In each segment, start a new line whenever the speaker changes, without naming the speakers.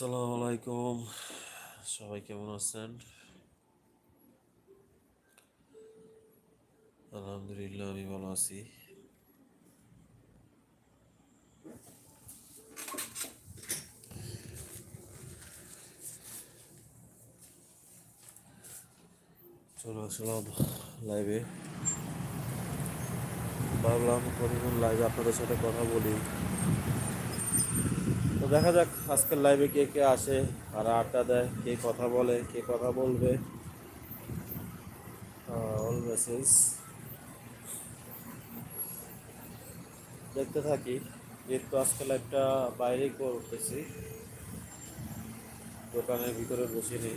আসসালামু আলাইকুম। সবাই কেমন আছেন? আলহামদুলিল্লাহ, আমি ভালো আছি। চলে আসলাম লাইভে ভাবলাম কতক্ষণ লাইভে আপনাদের সাথে কথা বলি। দেখা যাক, আজকের লাইভে কে কে আসে আর আড্ডা দেয়, কে কথা বলে, কে কথা বলবে। দেখতে থাকি, যেহেতু আজকে লাইভটা বাইরেই করতেছি। দোকানের ভিতরে বসিনি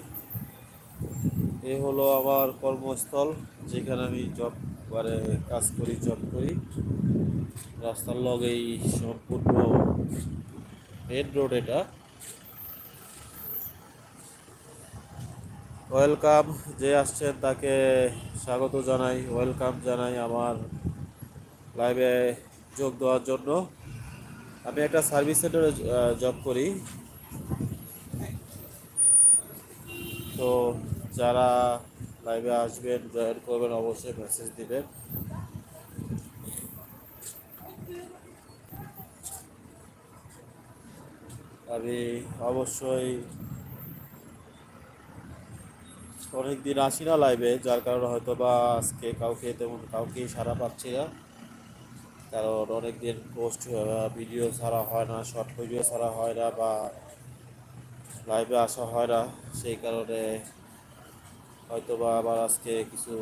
এ হলো আমার কর্মস্থল, যেখানে আমি জব করে কাজ করি জব করি। রাস্তার লগেই সম্পূর্ণ মেন রোড এটা। ওয়েলকাম যে আসছেন তাকে স্বাগত জানাই ওয়েলকাম জানাই আমার লাইভে যোগ দেওয়ার জন্য। আমি একটা সার্ভিস সেন্টারে জব করি। তো যারা লাইভে আসবেন জয়েন করবেন, অবশ্যই মেসেজ দিবেন। আমি অবশ্যই অনেক দিন আসি না লাইভে যার কারণে হয়তো বা আজকে কাউকে তেমন কাউকেই সারা পাচ্ছি না। কারণ অনেক দিন পোস্ট ভিডিও ছাড়া হয় না শর্ট ভিডিও ছাড়া হয় না বা লাইভে আসা হয় না। সেই কারণে হয়তো বা আবার আজকে কিছু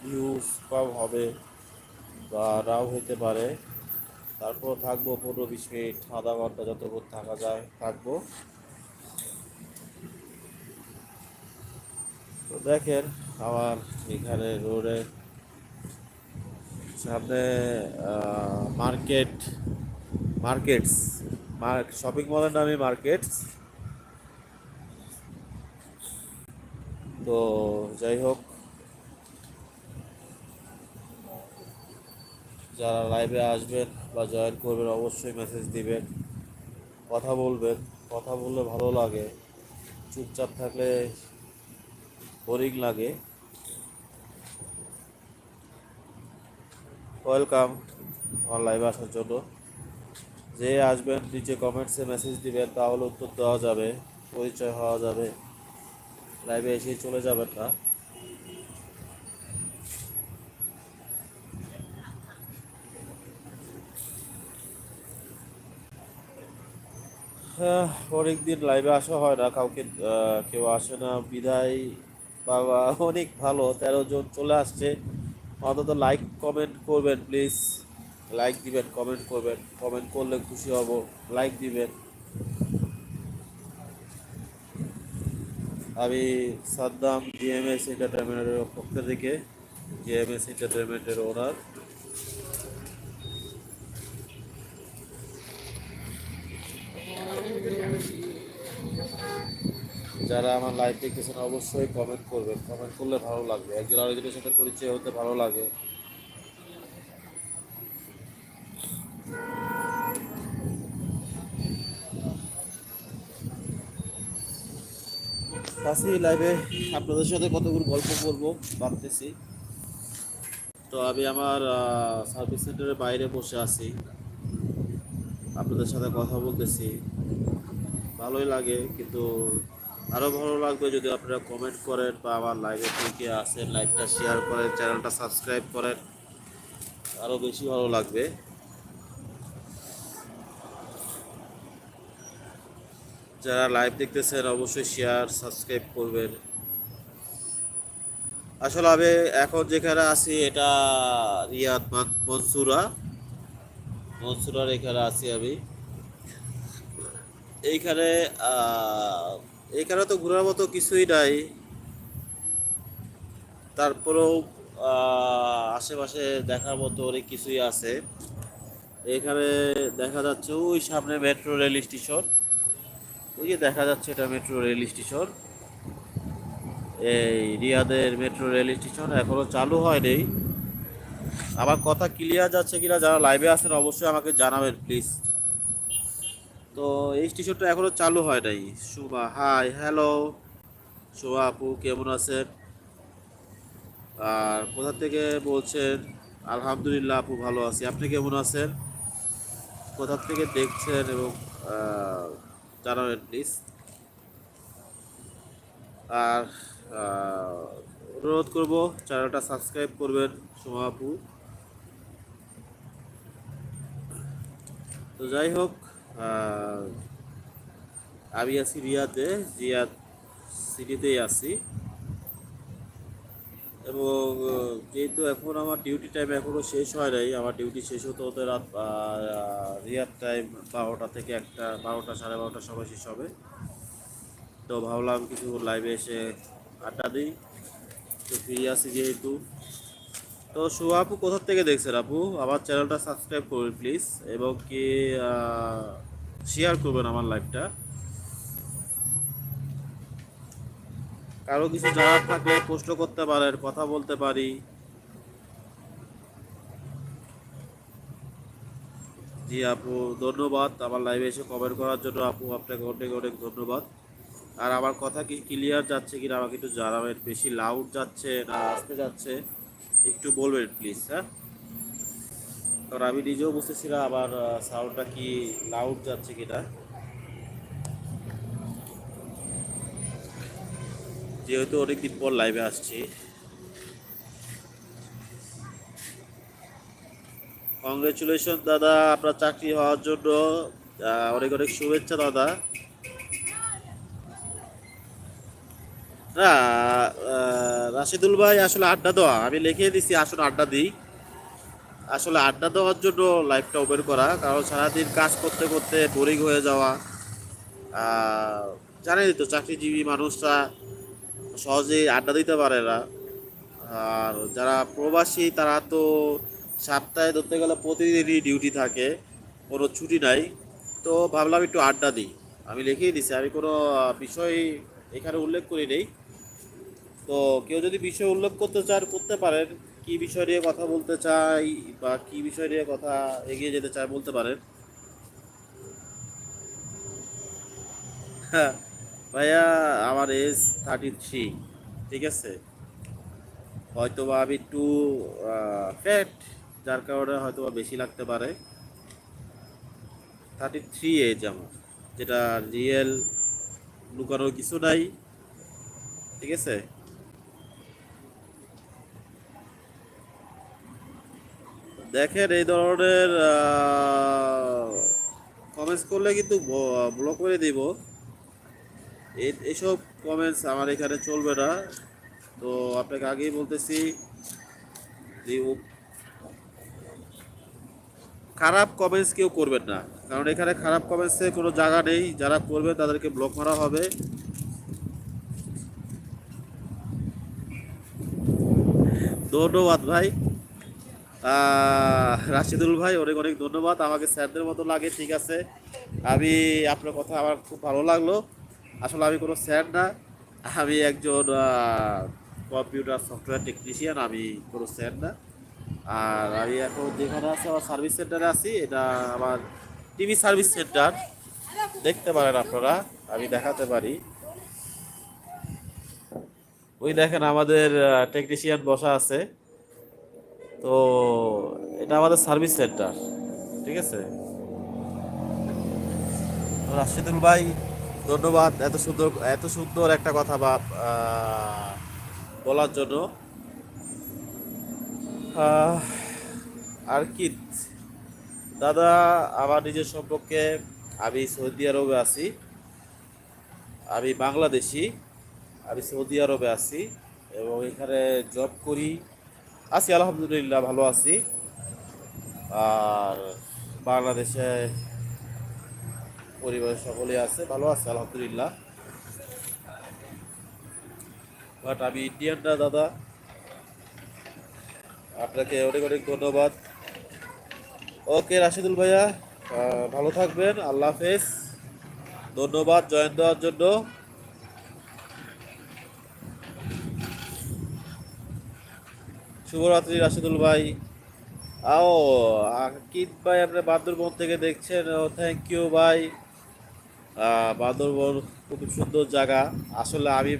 ভিউজ কম হবে বা নাও হইতে পারে। তারপর থাকব পনেরো বিশ মিনিট, আধা ঘণ্টা যতক্ষণ থাকা যায় থাকব। তো দেখেন আমার এখানে রোডে সামনে মার্কেট, মার্কেটস শপিং মলের নামে মার্কেটস। তো যাই হোক যারা লাইভে আসবেন বা জয়েন করবেন, অবশ্যই মেসেজ দিবেন, কথা বলবেন। কথা বললে ভালো লাগে। চুপচাপ থাকলে বোরিং লাগে। ওয়েলকাম আমার লাইভে আসার জন্য। যে আসবেন, নিচে কমেন্টসে মেসেজ দিবেন, তাহলে উত্তর দেওয়া যাবে, পরিচয় হওয়া যাবে। লাইভে এসে চলে যাবেন না। অনেক দিন লাইভে আসা হয় না, কাউকে কেউ আসে না, বিদায় বাবা অনেক ভালো, তেরো জন চলে আসছে। অন্তত লাইক কমেন্ট করবেন প্লিজ লাইক দিবেন কমেন্ট করবেন। কমেন্ট করলে খুশি হব লাইক দিবেন। আমি সাদ্দাম জিএমএস এন্টারটেনমেন্টের পক্ষ থেকে জিএমএস এন্টারটেনমেন্টের ওনার যারা আমার লাইভ দেখতেছেন অবশ্যই কমেন্ট করবেন। কমেন্ট করলে ভালো লাগবে। একজন আরেকজনের সাথে পরিচয় হতে ভালো লাগে। কাছে লাইভে আপনাদের সাথে কতগুলো গল্প করব ভাবতেছি। তো আমি আমার সার্ভিস সেন্টারের বাইরে বসে আছি। আপনাদের সাথে কথা বলতেছি। ভালোই লাগে, কিন্তু আরও ভালো লাগবে যদি আপনারা কমেন্ট করেন বা আমার লাইভে থেকে আসেন লাইভটা শেয়ার করেন চ্যানেলটা সাবস্ক্রাইব করেন আরও বেশি ভালো লাগবে। যারা লাইভ দেখতেছেন, অবশ্যই শেয়ার সাবস্ক্রাইব করবেন। আসলে আমি এখন যেখানে আছি, এটা রিয়াদ মান- মনসুরা। মনসুরার এখানে আছি আমি। এইখানে আহ, এইখানে তো ঘোরার মতো কিছুই নাই। তারপরেও আশেপাশে দেখার মতো অনেক কিছুই আছে। এখানে দেখা যাচ্ছে ওই সামনে মেট্রো রেল স্টেশন। ওই যে দেখা যাচ্ছে এটা মেট্রো রেল স্টেশন। এই রিয়াদের মেট্রো রেল স্টেশন এখনও চালু হয়নি। আমার কথা ক্লিয়ার যাচ্ছে কিনা যারা লাইভে আছেন অবশ্যই আমাকে জানাবেন প্লিজ তো এই স্টেশনটা এখনও চালু হয় নাই। সুমা হাই হ্যালো সুমা আপু, কেমন আছেন? আর কোথা থেকে বলছেন? আলহামদুলিল্লাহ আপু ভালো আছি। আপনি কেমন আছেন? কোথা থেকে দেখছেন এবং জানাবেন প্লিজ আর অনুরোধ করব চ্যানেলটা সাবস্ক্রাইব করবেন সোমা আপু। তো যাই হোক আমি আছি রিয়াদে রিয়াদ সিটিতেই আছি। এবং যেহেতু এখন আমার ডিউটি টাইম এখনও শেষ হয় নাই, আমার ডিউটি শেষ হতে হতে রাত রিয়ার টাইম বারোটা থেকে একটা, বারোটা সাড়ে বারোটার সময় শেষ হবে। তো ভাবলাম কিছু লাইভে এসে আড্ডা দিই। তো ফিরে আসি যেহেতু। তো শুভ আপু, কোথা থেকে দেখছেন আপু? আমার চ্যানেলটা সাবস্ক্রাইব করবেন প্লিজ এবং কি শেয়ার করবেন আমার লাইভটা কারও কিছু জানার থাকলে প্রশ্ন করতে পারেন, কথা বলতে পারি। জি আপু, ধন্যবাদ। আমার লাইভে এসে কমেন্ট করার জন্য আপু, আপনাকে অনেক অনেক ধন্যবাদ। আর আমার কথা কি ক্লিয়ার যাচ্ছে কিনা আমাকে একটু জানাবেন। বেশি লাউড যাচ্ছে না, আসতে যাচ্ছে। একটু বলবেন প্লিজ হ্যাঁ কারণ আমি নিজেও না আমার সাউন্ডটা কি লাউড যাচ্ছে কিনা। যেহেতু অনেকদিন পর লাইভে আসছি। কংগ্রেচুলেশন দাদা, আপনার চাকরি হওয়ার জন্য অনেক অনেক শুভেচ্ছা, দাদা। না রাশিদুল ভাই, আসলে আড্ডা দেওয়া। আমি লিখে দিছি, আসলে আড্ডা দিই। আসলে আড্ডা দেওয়ার জন্য লাইফটা ওপেন করা, কারণ সারাদিন কাজ করতে করতে বোরিং হয়ে যাওয়া। জানেনই তো, চাকরিজীবী মানুষরা সহজেই আড্ডা দিতে পারে না। আর যারা প্রবাসী, তারা তো সপ্তাহে ধরতে গেলে প্রতিদিনই ডিউটি থাকে, কোনো ছুটি নাই। তো ভাবলাম একটু আড্ডা দিই। আমি লিখেই দিছি, আমি কোনো বিষয় এখানে উল্লেখ করি নেই তো কেউ যদি বিষয় উল্লেখ করতে চান করতে পারেন। কি বিষয় নিয়ে কথা বলতে চাই বা কি বিষয় নিয়ে কথা এগিয়ে যেতে চায় বলতে পারেন। হ্যাঁ ভাইয়া আমার এজ থার্টি থ্রি ঠিক আছে? হয়তো বা আমি একটু ফ্যাট যার কারণে হয়তো বা বেশি লাগতে পারে। থার্টি থ্রি এজ আমার, যেটা রিয়েল লুকানোর কিছু নাই, ঠিক আছে? দেখেন এই ধরনের কমেন্টস করলে কিন্তু ব্লক করে দিব। এই- এইসব কমেন্টস আমার এখানে চলবে না। তো আপনাকে আগেই বলতেছি খারাপ কমেন্টস কেউ করবেন না। কারণ এখানে খারাপ কমেন্টসে কোনো জায়গা নেই। যারা করবে তাদেরকে ব্লক মারা হবে। ধন্যবাদ ভাই। রাশিদুল ভাই, অনেক অনেক ধন্যবাদ। আমাকে স্যারদের মতো লাগে, ঠিক আছে। আমি আপনার কথা আমার খুব ভালো লাগল। আসলে আমি কোনো স্যার না। আমি একজন কম্পিউটার সফটওয়্যার টেকনিশিয়ান আমি কোনো স্যার না। আর আমি এখন যেখানে আছি, আমার সার্ভিস সেন্টারে আছি। এটা আমার টিভি সার্ভিস সেন্টার দেখতে পারেন আপনারা, আমি দেখাতে পারি। ওই দেখেন আমাদের টেকনিশিয়ান বসা আছে। তো এটা আমাদের সার্ভিস সেন্টার, ঠিক আছে? রাশিদুল ভাই, ধন্যবাদ এত সুন্দর এত সুন্দর একটা কথা বা বলার জন্য। আর কি দাদা, আমার নিজের সম্পর্কে আমি সৌদি আরবে আছি। আমি বাংলাদেশি, আমি সৌদি আরবে আছি এবং এখানে জব করি। আছি, আলহামদুলিল্লাহ, ভালো আছি। আর বাংলাদেশে পরিবারের সকলেই আছে, ভালো আছে, আলহামদুলিল্লাহ। বাট আমি ইন্ডিয়ান না, দাদা। আপনাকে অনেক অনেক ধন্যবাদ। ওকে রাশিদুল ভাইয়া ভালো থাকবেন, আল্লাহ হাফেজ। ধন্যবাদ, জয়েন দেওয়ার জন্য। শুভরাত্রি রাশিদুল ভাই। আও, আকিদ ভাই আপনার বান্দরবন থেকে দেখছেন। ও থ্যাংক ইউ ভাই। বান্দরবন খুব সুন্দর জায়গা। আসলে আমি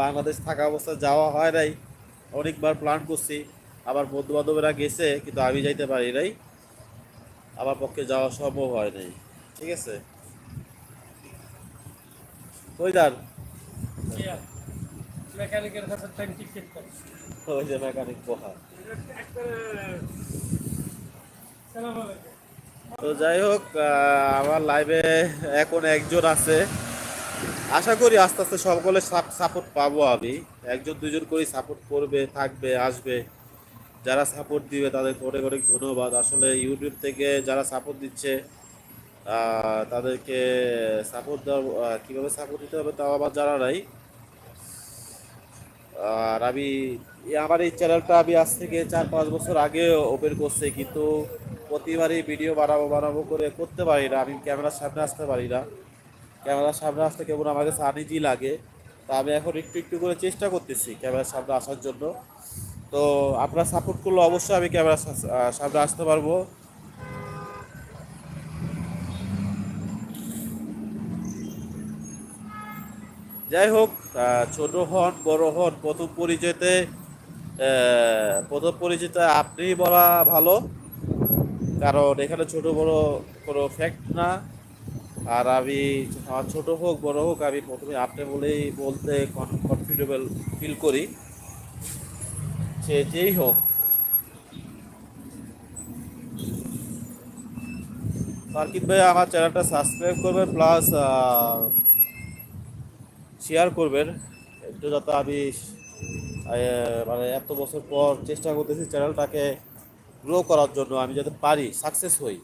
বাংলাদেশ থাকা অবস্থায় যাওয়া হয় নাই। অনেকবার প্ল্যান করছি। আমার বন্ধু বান্ধবেরা গেছে, কিন্তু আমি যাইতে পারি নাই। আমার পক্ষে যাওয়া সম্ভব হয় নাই। ঠিক আছে? কইদার
মেকানিকের কাছে
ওই যে মেকানিক পোহা তো যাই হোক আমার লাইভে এখন একজন আছে। আশা করি আস্তে আস্তে সকলে সাপোর্ট পাবো আমি। একজন, দুজন করে সাপোর্ট করবে, থাকবে, আসবে। যারা সাপোর্ট দিবে তাদেরকে অনেক অনেক ধন্যবাদ। আসলে ইউটিউব থেকে যারা সাপোর্ট দিচ্ছে তাদেরকে সাপোর্ট দেওয়া কীভাবে সাপোর্ট দিতে হবে তাও আবার জানা নাই। আর আমি আমার এই চ্যানেলটা আমি আজ থেকে চার পাঁচ বছর আগে ওপেন করছি, কিন্তু প্রতিবারই ভিডিও বানাবো বানাবো করে করতে পারি না। আমি ক্যামেরার সামনে আসতে পারি না। ক্যামেরার সামনে আসতে কেমন আমার কাছে লাগে। তা আমি এখন একটু একটু করে চেষ্টা করতেছি ক্যামেরার সামনে আসার জন্য। তো আপনারা সাপোর্ট করলে অবশ্যই আমি ক্যামেরার সামনে আসতে পারব। যাই হোক ছোট হন, বড় হন প্রথম পরিচয়তে প্রথম পরিচয়তে আপনি বলা ভালো। কারণ এখানে ছোট বড় কোনো ফ্যাক্ট না। আর আমি আমার ছোট হোক, বড় হোক, আমি প্রথমে আপনি বলেই বলতে কনফিডেবল ফিল করি। সে যেই হোক। সার্কিট ভাই, আমার চ্যানেলটা সাবস্ক্রাইব করবেন প্লাস শেয়ার করবেন, একটু যাতে আমি মানে এত বছর পর চেষ্টা করতেছি চ্যানেলটাকে গ্রো করার জন্য আমি যাতে পারি সাকসেস হই,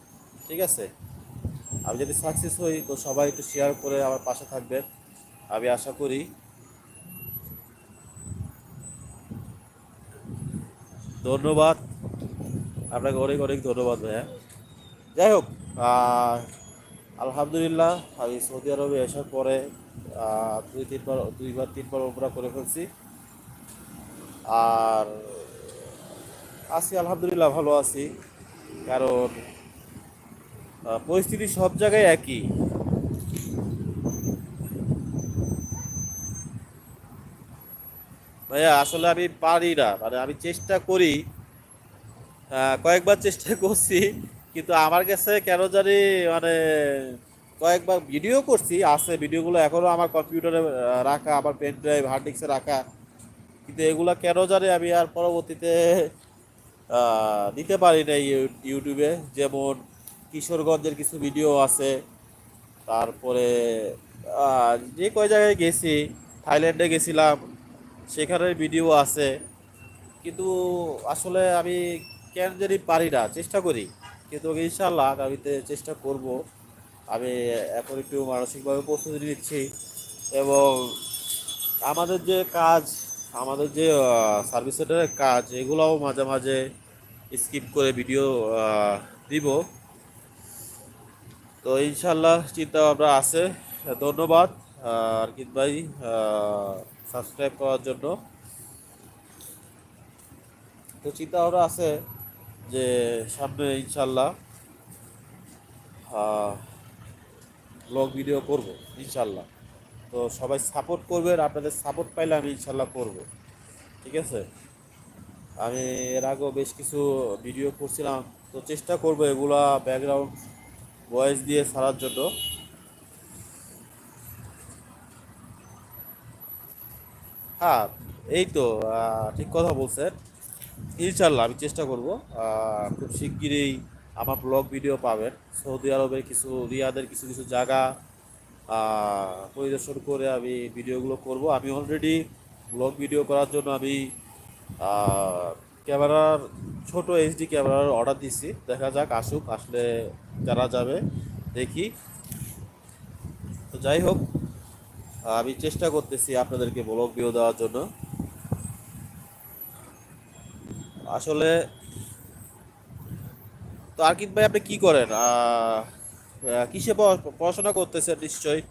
ঠিক আছে? আমি যদি সাকসেস হই, তো সবাই একটু শেয়ার করে আমার পাশে থাকবেন, আমি আশা করি। ধন্যবাদ। আপনাকে অনেক অনেক ধন্যবাদ ভাইয়া। যাই হোক আলহামদুলিল্লাহ, আমি সৌদি আরবে আসার পরে দুই তিনবার, দুইবার তিনবার ওমরা করে ফেলছি। আর আছি, আলহামদুলিল্লাহ, ভালো আছি। কারণ পরিস্থিতি সব জায়গায় একই। ভাইয়া, আসলে আমি পারি না। মানে আমি চেষ্টা করি। কয়েকবার চেষ্টা করছি, কিন্তু আমার কাছে কেন জানি মানে কয়েকবার ভিডিও করছি, আছে ভিডিওগুলো এখনও আমার কম্পিউটারে রাখা আমার পেন ড্রাইভ হার্ড ডিস্কে রাখা। কিন্তু এগুলো কেন জানি আমি আর পরবর্তীতে দিতে পারি না ইউ- ইউটিউবে যেমন কিশোরগঞ্জের কিছু ভিডিও আছে, তারপরে যে কয় জায়গায় গেছি, থাইল্যান্ডে গেছিলাম, সেখানের ভিডিও আছে। কিন্তু আসলে আমি কেন জানি পারি না, চেষ্টা করি। কিন্তু ইনশাল্লাহ আগামীতে চেষ্টা করব। আমি এখন একটু মানসিকভাবে প্রস্তুতি নিচ্ছি এবং আমাদের যে কাজ, আমাদের যে সার্ভিস সেন্টারের কাজ, এগুলোও মাঝে মাঝে স্কিপ করে ভিডিও দিব। তো ইনশাল্লাহ চিন্তা ভাবনা আছে। ধন্যবাদ। আরকিত ভাই সাবস্ক্রাইব করার জন্য। তো চিন্তা ভাবনা আছে যে সামনে ইনশাল্লাহ ব্লগ ভিডিও করব, ইনশাল্লাহ। তো সবাই সাপোর্ট করবেন আপনাদের সাপোর্ট পাইলে আমি ইনশাল্লাহ করব। ঠিক আছে? আমি এর আগেও বেশ কিছু ভিডিও করছিলাম। তো চেষ্টা করব এগুলা ব্যাকগ্রাউন্ড ভয়েস দিয়ে সারার জন্য। হ্যাঁ এই তো ঠিক কথা বলছেন। ইনশাল্লাহ আমি চেষ্টা করব খুব শিগগিরই আমার ব্লগ ভিডিও পাবেন। সৌদি আরবের কিছু, রিয়াদের কিছু কিছু জায়গা পরিদর্শন করে আমি ভিডিওগুলো করব। আমি অলরেডি ব্লগ ভিডিও করার জন্য আমি ক্যামেরার, ছোট এইচডি ক্যামেরার অর্ডার দিচ্ছি দেখা যাক, আসুক, আসলে যারা যাবে, দেখি। তো যাই হোক, আমি চেষ্টা করতেছি আপনাদেরকে ব্লগ ভিডিও দেওয়ার জন্য। আসলে তো আরকিত ভাই, আপনি কি করেন? কিসে পড়াশোনা করতেছেন নিশ্চয়ই?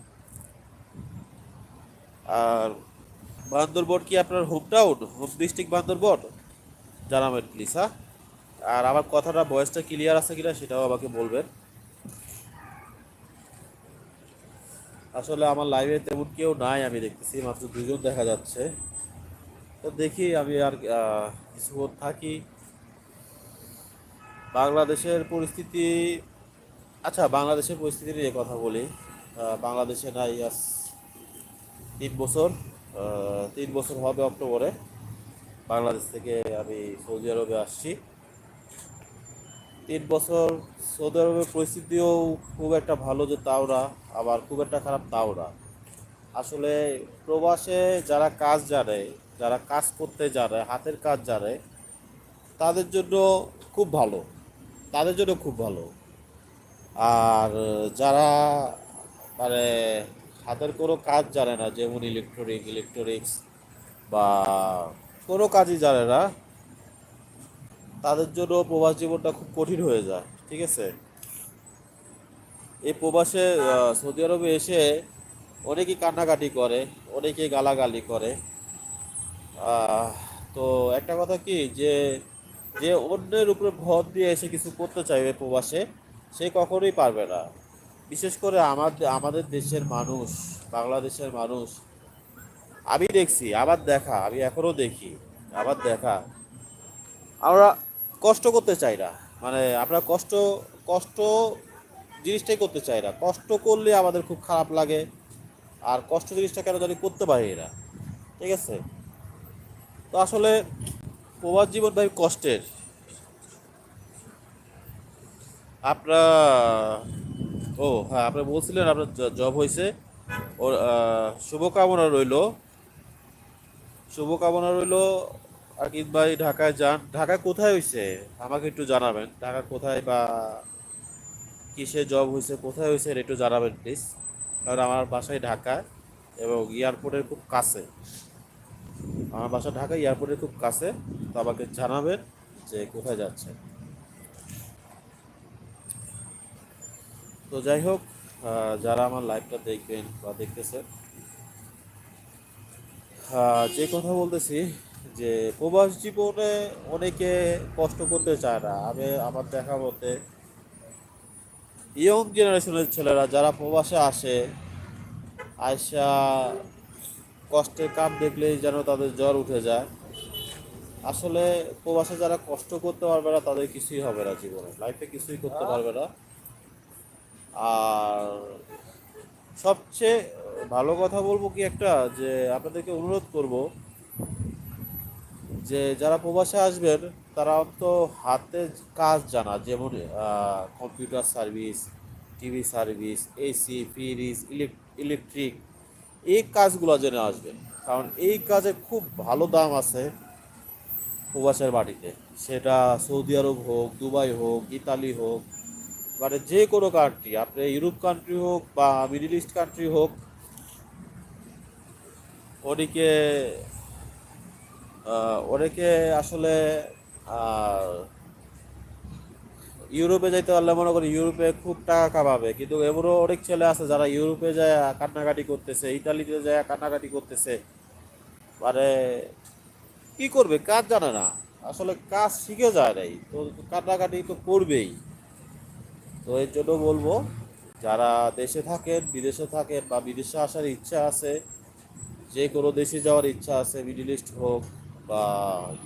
আর বান্দরবন কি আপনার home town home district Bandarban জানাবেন প্লিজ হ্যাঁ? আর আমার কথাটা ভয়েসটা ক্লিয়ার আছে কিনা সেটাও আমাকে বলবেন। আসলে আমার লাইভে তেমন কেউ নাই, আমি দেখতেছি, মাত্র দুজন দেখা যাচ্ছে। তো দেখি আমি আর কিছুক্ষণ থাকি। বাংলাদেশের পরিস্থিতি আচ্ছা বাংলাদেশের পরিস্থিতি নিয়ে কথা বলি। বাংলাদেশে নাই আজ তিন বছর তিন বছর হবে অক্টোবরে। বাংলাদেশ থেকে আমি সৌদি আরবে আসছি। তিন বছর সৌদি আরবের পরিস্থিতিও খুব একটা ভালো যে তাও না, আবার খুব একটা খারাপ তাও না। আসলে প্রবাসে যারা কাজ জানে, যারা কাজ করতে জানে, হাতের কাজ জানে, তাদের জন্য খুব ভালো। তাদের জন্য খুব ভালো। আর যারা মানে হাতের কোনো কাজ জানে না, যেমন ইলেকট্রনিক ইলেকট্রনিক্স বা কোনো কাজই জানে না, তাদের জন্য প্রবাস জীবনটা খুব কঠিন হয়ে যায়, ঠিক আছে? এই প্রবাসে সৌদি আরবে এসে অনেকেই কান্নাকাটি করে, অনেকেই গালাগালি করে। তো একটা কথা কি যে যে অন্যের উপরে ভর দিয়ে এসে কিছু করতে চাইবে প্রবাসে, সে কখনোই পারবে না। বিশেষ করে আমাদের আমাদের দেশের মানুষ, বাংলাদেশের মানুষ। আমি দেখছি, আবার দেখা, আমি এখনও দেখি, আবার দেখা। আমরা কষ্ট করতে চাই না। মানে আমরা কষ্ট কষ্ট জিনিসটাই করতে চাই না। কষ্ট করলে আমাদের খুব খারাপ লাগে, আর কষ্ট জিনিসটা কেন জানি করতে পারি না। ঠিক আছে? তো আসলে প্রবাস জীবন ভাই কষ্টের। আপনার, ও হ্যাঁ আপনি বলছিলেন আপনার জব হয়েছে ওর শুভকামনা রইল। শুভকামনা রইল আকিব ভাই ঢাকায় যান। ঢাকায় কোথায় হয়েছে আমাকে একটু জানাবেন। ঢাকা কোথায় বা কিসে জব হয়েছে কোথায় হয়েছে একটু জানাবেন, প্লিজ। কারণ আমার বাসায় ঢাকায় এবং এয়ারপোর্টের খুব কাছে। আমার বাসা ঢাকা এয়ারপোর্টের খুব কাছে, তো আমাকে জানাবেন যে কোথায় যাচ্ছে। তো যাই হোক যারা আমার লাইভটা দেখবেন বা দেখতেছেন যে কথা বলতেছি যে প্রবাস জীবনে অনেকে কষ্ট করতে চায় না। আমি আমার দেখা মতে ইয়ং জেনারেশনের ছেলেরা যারা প্রবাসে আসে আয়সা কষ্টের কাপ দেখলেই যেন তাদের জ্বর উঠে যায়। আসলে প্রবাসে যারা কষ্ট করতে পারবে না, তাদের কিছুই হবে না জীবনে। লাইফে কিছুই করতে পারবে না। আর সবচেয়ে ভালো কথা বলব কি একটা, যে আপনাদেরকে অনুরোধ করব, যে যারা প্রবাসে আসবেন, তারা অন্ত হাতে কাজ জানা, যেমন computer service TV service AC fridge electric এই কাজগুলো জেনে আসবেন কারণ এই কাজে খুব ভালো দাম আছে প্রবাসের বাড়িতে। সেটা সৌদি আরব হোক, দুবাই হোক, ইতালি হোক মানে যে কোনো কান্ট্রি আপনি ইউরোপ কান্ট্রি হোক বা মিডিল ইস্ট কান্ট্রি হোক ওদিকে অনেকে আসলে ইউরোপে যাইতে পারলে মনে করি ইউরোপে খুব টাকা কামাবে। কিন্তু এমনও অনেক ছেলে আছে যারা ইউরোপে যায় কান্নাকাটি করতেছে ইটালিতে যায় কান্নাকাটি করতেছে। মানে কি করবে? কাজ জানে না। আসলে কাজ শিখে যায় নাই। তো কান্নাকাটি তো করবেই। তো এর জন্য বলব, যারা দেশে থাকেন, বিদেশে থাকেন বা বিদেশে আসার ইচ্ছা আছে, যে কোনো দেশে যাওয়ার ইচ্ছা আছে, মিডিল ইস্ট হোক বা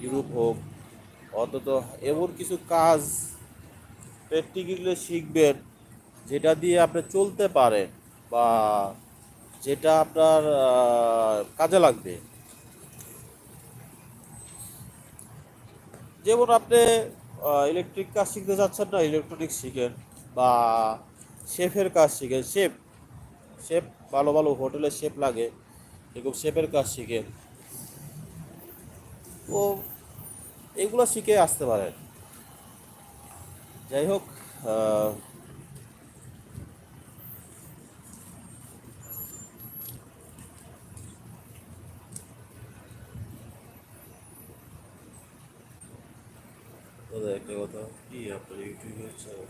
ইউরোপ হোক, অন্তত এমন কিছু কাজ প্র্যাকটিক্যালি শিখবেন, যেটা দিয়ে আপনি চলতে পারেন বা যেটা আপনার কাজে লাগবে। যেমন আপনি ইলেকট্রিক কাজ শিখতে চাচ্ছেন না ইলেকট্রনিক্স শিখেন বা শেফের কাজ শিখেন, শেফ শেফ ভালো ভালো হোটেলে শেফ লাগে, এরকম শেফের কাজ শিখেন। ও এগুলো শিখে আসতে পারেন। যাই হোক দাদা, একটা কথা, কি আপনার ইউটিউবের চ্যানেল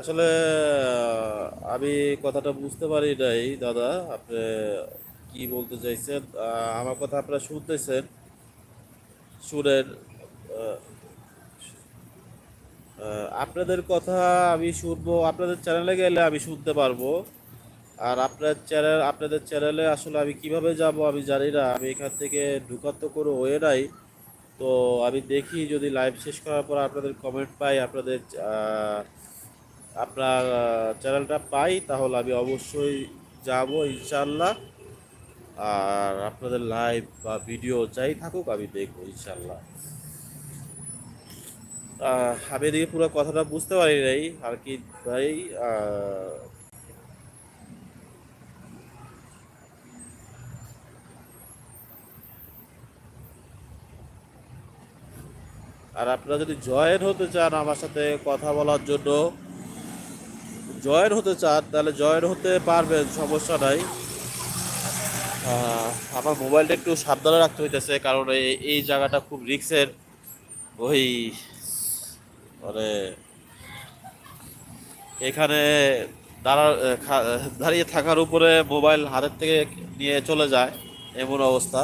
আসলে আমি কথাটা বুঝতে পারি নাই, দাদা, আপনি কি বলতে চাইছেন আমার কথা আপনারা শুনতেছেন। আহ, আপনাদের কথা আমি শুনব আপনাদের চ্যানেলে গেলে আমি শুনতে পারব। আর আপনার চ্যানেল আপনাদের চ্যানেলে আসলে আমি কীভাবে যাব আমি জানি না। আমি এখান থেকে ঢুকার তো কোনো ওয়ে নাই। তো আমি দেখি যদি লাইভ শেষ করার পর আপনাদের কমেন্ট পাই আপনাদের আপনার চ্যানেলটা পাই তাহলে আমি অবশ্যই যাব ইনশাল্লাহ আর আপনাদের লাইভ বা ভিডিও যাই থাকুক, আমি দেখব ইনশাল্লাহ আমি এদিকে পুরো কথাটা বুঝতে পারি নাই, আর কি ভাই আর আপনারা যদি জয়েন হতে চান আমার সাথে কথা বলার জন্য জয়েন হতে চান, তাহলে জয়েন হতে পারবেন, সমস্যা নাই। আমার মোবাইলটা একটু সাবধানে রাখতে হইতেছে, কারণ এই জায়গাটা খুব রিক্সের ওই মানে এখানে দাঁড়া দাঁড়িয়ে থাকার উপরে মোবাইল হাতের থেকে নিয়ে চলে যায়, এমন অবস্থা।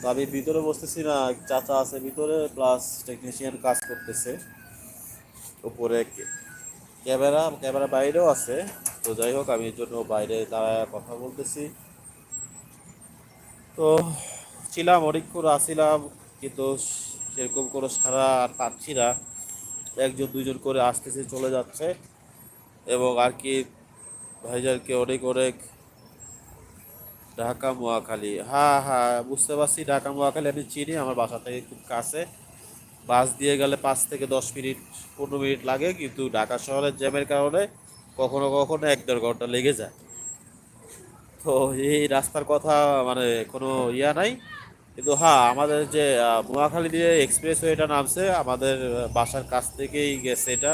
তো আমি ভিতরে বসতেছি না, চাচা আছে ভিতরে প্লাস টেকনিশিয়ান কাজ করতেছে উপরে ক্যামেরা ক্যামেরা বাইরেও আছে। তো যাই হোক, আমি এর জন্য বাইরে দাঁড়ায় কথা বলতেছি। তো ছিলাম, অনেকক্ষণ আসছিলাম কিন্তু সেরকম কোনো সারা আর পাচ্ছি না। একজন দুজন করে আসতেছে, চলে যাচ্ছে এবং আর কি ভাইজানকে অনেক অনেক ঢাকা মোয়াখালী হ্যাঁ হ্যাঁ বুঝতে পারছি, ঢাকা মোয়াখালী আমি চিনি, আমার বাসা থেকে খুব কাছে। বাস দিয়ে গেলে পাঁচ থেকে দশ মিনিট, পনেরো মিনিট লাগে, কিন্তু ঢাকা শহরের জ্যামের কারণে কখনো কখনো এক দেড় ঘণ্টা লেগে যায়। তো এই রাস্তার কথা মানে কোনো ইয়া নাই। কিন্তু হ্যাঁ আমাদের যে আহ, নোয়াখালী দিয়ে এক্সপ্রেস ওয়েটা নামছে আমাদের বাসার কাছ থেকেই গেছে এটা।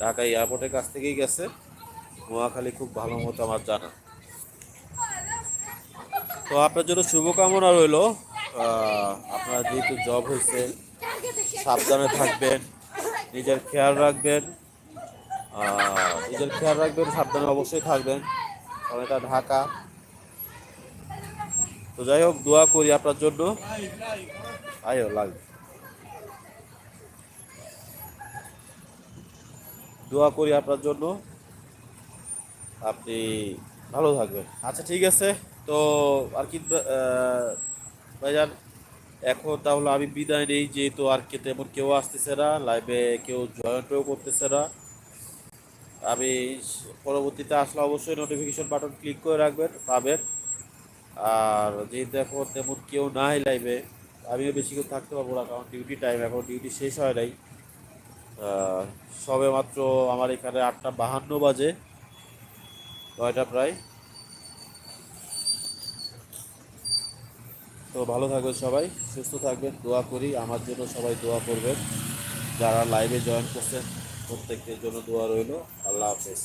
ঢাকা এয়ারপোর্টের কাছ থেকেই গেছে। নোয়াখালী খুব ভালো মতো আমার জানা। তো আপনার জন্য শুভকামনা রইল। আপনার যেহেতু জব হয়েছে সাবধানে থাকবেন নিজের খেয়াল রাখবেন। নিজের খেয়াল রাখবেন সাবধানে অবশ্যই থাকবেন। কারণ এটা ঢাকা। তো যাই হোক, দোয়া করি আপনার জন্য। আয়ো লাগবে দোয়া করি আপনার জন্য। আপনি ভালো থাকবেন। আচ্ছা ঠিক আছে। তো আর কি ভাইজান, এখন তাহলে আমি বিদায় নেই, যেহেতু আর কে তেমন কেউ আসতেছে না লাইভে কেউ জয়েন্টও করতেছে না। আমি পরবর্তীতে আসলে অবশ্যই নোটিফিকেশন বাটন ক্লিক করে রাখবেন, পাবেন। আর যেহেতু এখন তেমন কেউ নাই লাইভে আমিও বেশিক্ষণ থাকতে পারব না, কারণ ডিউটি টাইম এখন ডিউটি শেষ হয় নাই। সবে মাত্র আমার এখানে আটটা বাহান্ন বাজে, নয়টা প্রায়। তো ভালো থাকবেন সবাই, সুস্থ থাকবেন, দোয়া করি, আমার জন্য সবাই দোয়া করবেন। যারা লাইভে জয়েন করছেন, প্রত্যেকের জন্য দোয়া রইল। আল্লাহ হাফেজ।